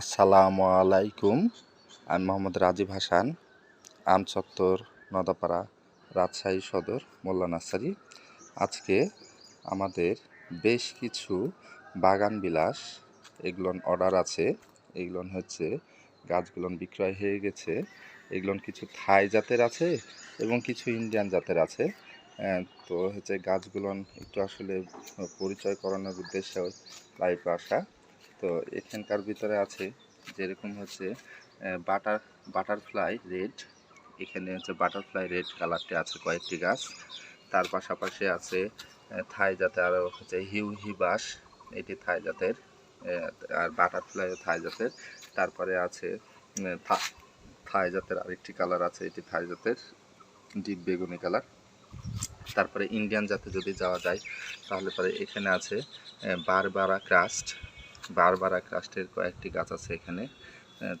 আসসালামু আলাইকুম। আমি মোহাম্মদ রাজীব হাসান, আমচত্বর, নদাপাড়া, রাজশাহী সদর, মোল্লা নার্সারি। আজকে আমাদের বেশ কিছু বাগান বিলাস এগুলোন অর্ডার আছে। এগুলোন হচ্ছে গাছগুলোন বিক্রয় হয়ে গেছে। এগুলোন কিছু থাই জাতের আছে এবং কিছু ইন্ডিয়ান জাতের আছে। তো হচ্ছে গাছগুলোন একটু আসলে পরিচয় করানোর উদ্দেশ্যে লাইভে আসা। তো এখানকার ভিতরে আছে যেরকম হচ্ছে বাটার, বাটারফ্লাই রেড। এখানে হচ্ছে বাটারফ্লাই রেড কালারটি আছে কয়েকটি গাছ। তার পাশাপাশি আছে থাই জাতের আরও হচ্ছে হিউ হিবাস। এটি থাই জাতের আর বাটারফ্লাই থাই জাতের। তারপরে আছে থাই জাতের আরেকটি কালার আছে, এটি থাই জাতের, ডিপ বেগুনি কালার। তারপরে ইন্ডিয়ান জাতে যদি যাওয়া যায়, তাহলে পরে এখানে আছে বারবারা ক্রাস্ট। বারবারা ক্রাস্টের কয়েকটি গাছ আছে এখানে।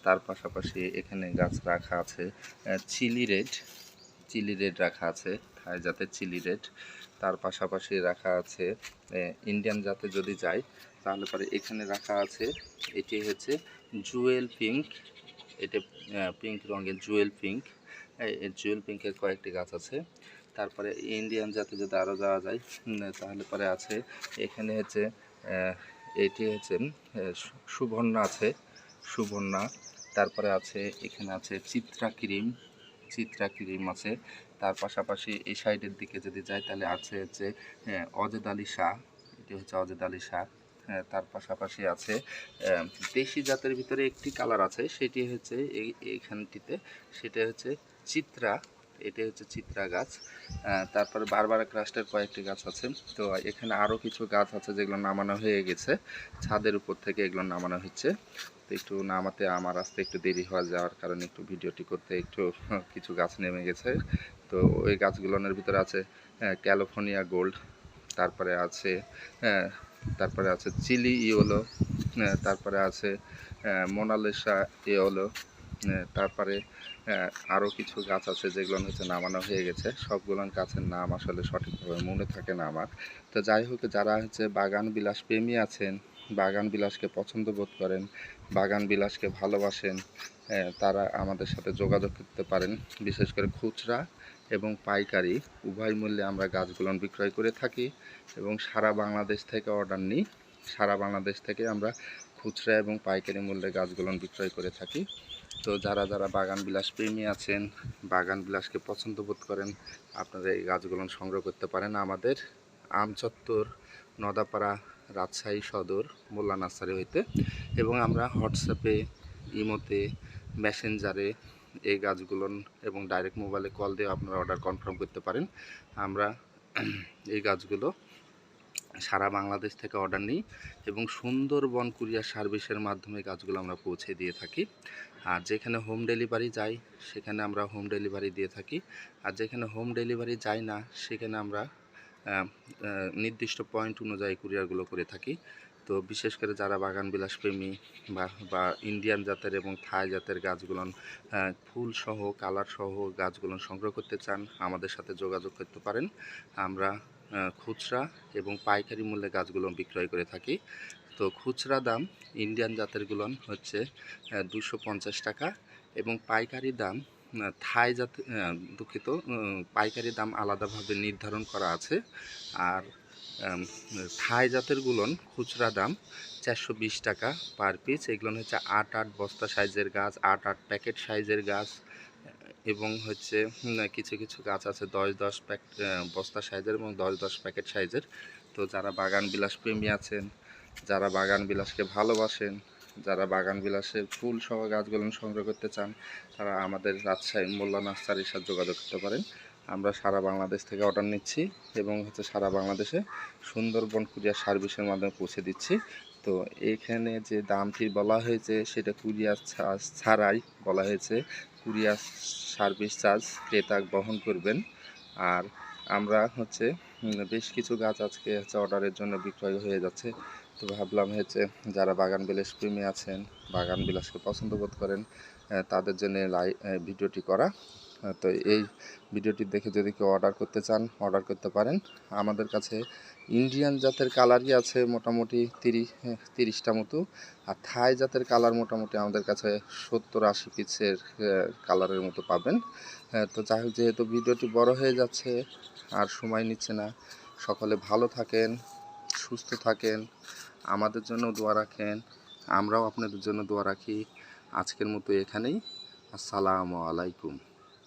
তার পাশাপাশি এখানে গাছ রাখা আছে। চিলি রেড চিলি রেড রাখা আছে, থাই জাতের চিলি রেড। তার পাশাপাশি রাখা আছে ইন্ডিয়ান জাতে যদি যাই, তাহলে পরে এখানে রাখা আছে, এটি হচ্ছে জুয়েল পিঙ্ক। এটা পিঙ্ক রঙের জুয়েল পিঙ্ক। জুয়েল পিঙ্কের কয়েকটি গাছ আছে। তারপরে ইন্ডিয়ান জাতে যদি আরও যাওয়া যায় তাহলে পরে আছে, এখানে হচ্ছে এটি হচ্ছে সুবর্ণা আছে, সুবর্ণা। তারপরে আছে, এখানে আছে চিত্রা ক্রিম চিত্রা ক্রিম আছে। তার পাশাপাশি এই সাইডের দিকে যদি যাই, তাহলে আছে হচ্ছে অজেদ আলী শাহ। এটি হচ্ছে অজেদ আলী শাহ। তার পাশাপাশি আছে দেশি জাতের ভিতরে একটি কালার আছে, সেটি হচ্ছে এই, এইখানটিতে। সেটা হচ্ছে চিত্রা। এটা হচ্ছে চিত্রা গাছ। তারপরে বারবার ক্রাস্টের কয়েকটি গাছ আছে। তো এখানে আরও কিছু গাছ আছে যেগুলো নামানো হয়ে গেছে। ছাদের উপর থেকে এগুলো নামানো হচ্ছে। তো একটু নামাতে আমার আসতে একটু দেরি হওয়া যাওয়ার কারণে একটু ভিডিওটি করতে একটু কিছু গাছ নেমে গেছে। তো ওই গাছগুলোর ভিতরে আছে ক্যালিফোর্নিয়া গোল্ড, তারপরে আছে তারপরে আছে চিলি ইওলো তারপরে আছে মোনালিসা ইওলো তারপরে আরও কিছু গাছ আছে যেগুলো হচ্ছে নামানো হয়ে গেছে। সবগুলো গাছের নাম আসলে সঠিকভাবে মনে থাকে না আমার। তো যাই হোক, যারা হচ্ছে বাগান বিলাস প্রেমী আছেন, বাগান বিলাসকে পছন্দ বোধ করেন, বাগান বিলাসকে ভালোবাসেন তারা আমাদের সাথে যোগাযোগ করতে পারেন। বিশেষ করে খুচরা এবং পাইকারি, উভয় মূল্যে আমরা গাছগুলো বিক্রয় করে থাকি এবং সারা বাংলাদেশ থেকে অর্ডার নিই। সারা বাংলাদেশ থেকে আমরা খুচরা এবং পাইকারি মূল্যে গাছগুলো বিক্রয় করে থাকি। তো যারা যারা বাগান বিলাস প্রেমী আছেন, বাগান বিলাসকে পছন্দ বোধ করেন, আপনারা এই গাছগুলো সংগ্রহ করতে পারেন আমাদের আমচত্বর নদাপাড়া রাজশাহী সদর মোল্লা নার্সারি হইতে। এবং আমরা হোয়াটসঅ্যাপে ইমোতে মেসেঞ্জারে এই গাছগুলো এবং ডাইরেক্ট মোবাইলে কল দিয়ে আপনারা অর্ডার কনফার্ম করতে পারেন। আমরা এই গাছগুলো সারা বাংলাদেশ থেকে অর্ডার নিই এবং সুন্দরবন কুরিয়ার সার্ভিসের মাধ্যমে গাছগুলো আমরা পৌঁছে দিয়ে থাকি। আর যেখানে হোম ডেলিভারি যাই, সেখানে আমরা হোম ডেলিভারি দিয়ে থাকি। আর যেখানে হোম ডেলিভারি যায় না, সেখানে আমরা নির্দিষ্ট পয়েন্ট অনুযায়ী কুরিয়ারগুলো করে থাকি। তো বিশেষ করে যারা বাগান বিলাস প্রেমী বা বা ইন্ডিয়ান জাতের এবং থাই জাতের গাছগুলো ফুল সহ কালার সহ গাছগুলো সংগ্রহ করতে চান, আমাদের সাথে যোগাযোগ করতে পারেন। আমরা খুচরা এবং পাইকারি মূল্যে গাছগুলো বিক্রয় করে থাকি। তো খুচরা দাম ইন্ডিয়ান জাতেরগুলো হচ্ছে দুশো টাকা এবং পাইকারি দাম থাই জাত দুঃখিত পাইকারি দাম আলাদাভাবে নির্ধারণ করা আছে। আর থাই জাতেরগুলোন খুচরা দাম চারশো বিশ টাকা পার পিস। এগুলো হচ্ছে আট আট বস্তা সাইজের গাছ, আট আট প্যাকেট সাইজের গাছ, এবং হচ্ছে কিছু কিছু গাছ আছে দশ দশ প্যাক বস্তা সাইজের এবং দশ দশ প্যাকেট সাইজের। তো যারা বাগান বিলাস প্রেমী আছেন যারা বাগান বিলাসকে ভালোবাসেন, যারা বাগান বিলাসের ফুল সহ গাছগুলো সংগ্রহ করতে চান, তারা আমাদের রাজশাহী মোল্লা নার্সারির সাথে যোগাযোগ করতে পারেন। আমরা সারা বাংলাদেশ থেকে অর্ডার নিচ্ছি এবং হচ্ছে সারা বাংলাদেশে সুন্দরবন কুরিয়ার সার্ভিসের মাধ্যমে পৌঁছে দিচ্ছি। তো এখানে যে দামটি বলা হয়েছে, সেটা কুরিয়ার ছাড়াই বলা হয়েছে। কুরিয়ার সার্ভিস চার্জ ক্রেতা বহন করবেন। আর আমরা হচ্ছে বেশ কিছু গাছ আজকে হচ্ছে অর্ডারের জন্য বিক্রয় হয়ে যাচ্ছে। তো ভাবলাম হচ্ছে যারা বাগান বিলাস প্রেমী আছেন, বাগান বিলাসকে পছন্দ বোধ করেন তাদের জন্য লাই ভিডিওটি করা। তো এই ভিডিওটি দেখে যদি কেউ অর্ডার করতে চান, অর্ডার করতে পারেন। আমাদের কাছে ইন্ডিয়ান জাতের কালারই আছে মোটামুটি তিরিশ তিরিশটা মতো। আর থাই জাতের কালার মোটামুটি আমাদের কাছে সত্তর আশি পিসের কালারের মতো পাবেন। তো যাই হোক, যেহেতু ভিডিওটি বড় হয়ে যাচ্ছে, আর সময় নিচ্ছে না, সকলে ভালো থাকেন, সুস্থ থাকেন। আমাদের জন্য দোয়া রাখেন। আমরাও আপনাদের জন্য দোয়া রাখি। আজকের মতো এখানেই। আসসালামু আলাইকুম।